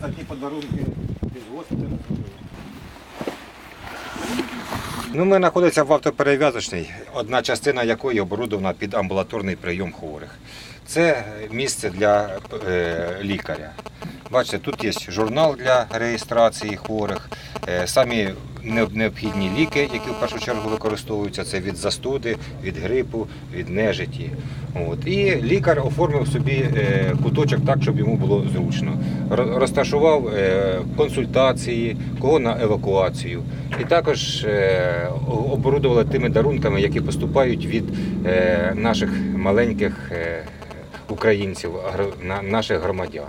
за ті подарунки із госпіталю. Ну, ми знаходимося в автоперев'язочній, одна частина якої оборудована під амбулаторний прийом хворих. Це місце для е, лікаря. Бачите, тут є журнал для реєстрації хворих, е, самі необхідні ліки, які в першу чергу використовуються, це від застуди, від грипу, від нежиті. От. І лікар оформив собі е, куточок так, щоб йому було зручно. Розташував консультації, кого на евакуацію. І також оборудували тими дарунками, які поступають від наших маленьких українців, наших громадян.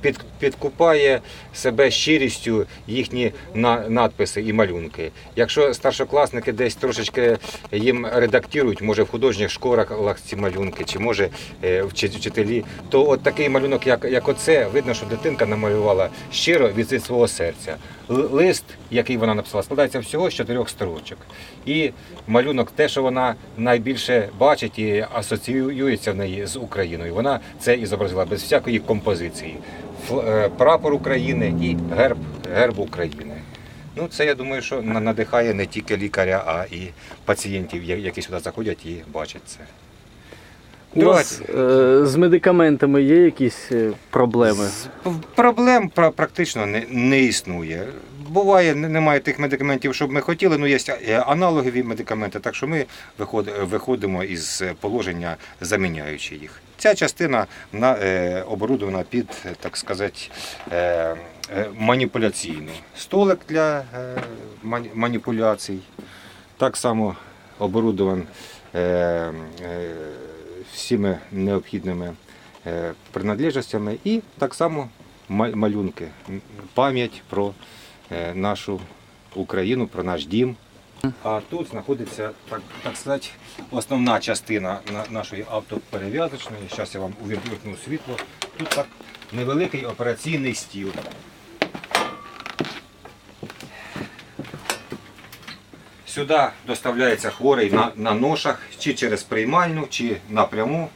Під, підкупає себе щирістю їхні на, надписи і малюнки. Якщо старшокласники десь трошечки їм редактують, може в художніх школах ці малюнки, чи може е, вчи- вчителі, то от такий малюнок, як, як оце, видно, що дитинка намалювала щиро від свого серця. Лист, який вона написала, складається всього з чотирьох строчок. І малюнок, те, що вона найбільше бачить і асоціюється в неї з Україною. Вона це і зобразила без всякої композиції. Е, Прапор України і герб, герб України. Ну, це я думаю, що надихає не тільки лікаря, а і пацієнтів, які сюди заходять і бачать це. У вас е, з медикаментами є якісь е, проблеми? Проблем практично не, не існує. Буває, немає тих медикаментів, щоб ми хотіли, ну є аналогові медикаменти, так що ми виходимо із положення, заміняючи їх. Ця частина вона, е, оборудована під, так сказати, е, е, маніпуляційну. Столик для е, маніпуляцій. Так само оборудован е, е, всіми необхідними е, принадлежностями і так само малюнки, пам'ять про е, нашу Україну, про наш дім. А тут знаходиться, так, так сказати, основна частина нашої автоперев'язочної. Зараз я вам увімкну світло. Тут так невеликий операційний стіл. Сюди доставляється хворий на, на ношах, чи через приймальну, чи напряму.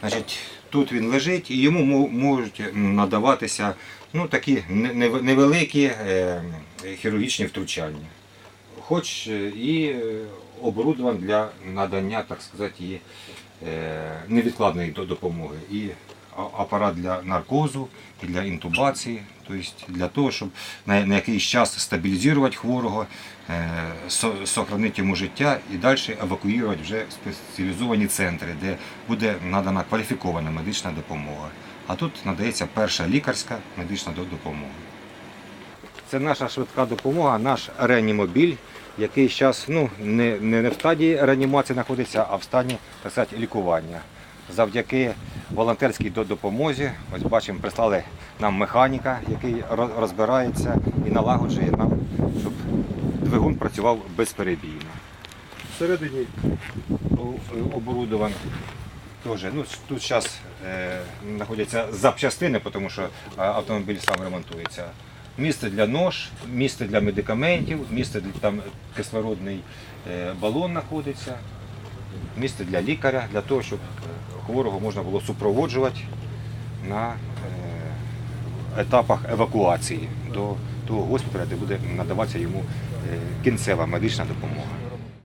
Значить, тут він лежить і йому можуть надаватися ну, такі не- не- невеликі е, хірургічні втручання. Хоч е, і е, оборудован для надання, так сказати, і, е, невідкладної допомоги. І апарат для наркозу, для інтубації, тобто для того, щоб на, якийсь час стабілізувати хворого, сохранити йому життя і далі евакуювати вже в спеціалізовані центри, де буде надана кваліфікована медична допомога. А тут надається перша лікарська медична допомога. Це наша швидка допомога, наш реанімобіль, який зараз ну, не, не, не в стадії реанімації знаходиться, а в стані так сказати, лікування. Завдяки волонтерській допомозі, ось бачимо, прислали нам механіка, який розбирається і налагоджує нам, щоб двигун працював безперебійно. Всередині о- оборудован Тоже, ну, тут зараз е, знаходяться запчастини, тому що е, автомобіль сам ремонтується. Місце для нож, місце для медикаментів, місце для там кислородний е, балон знаходиться, місце для лікаря, для того, щоб е, хворого можна було супроводжувати на е, етапах евакуації до того госпіталя, де буде надаватися йому кінцева медична допомога.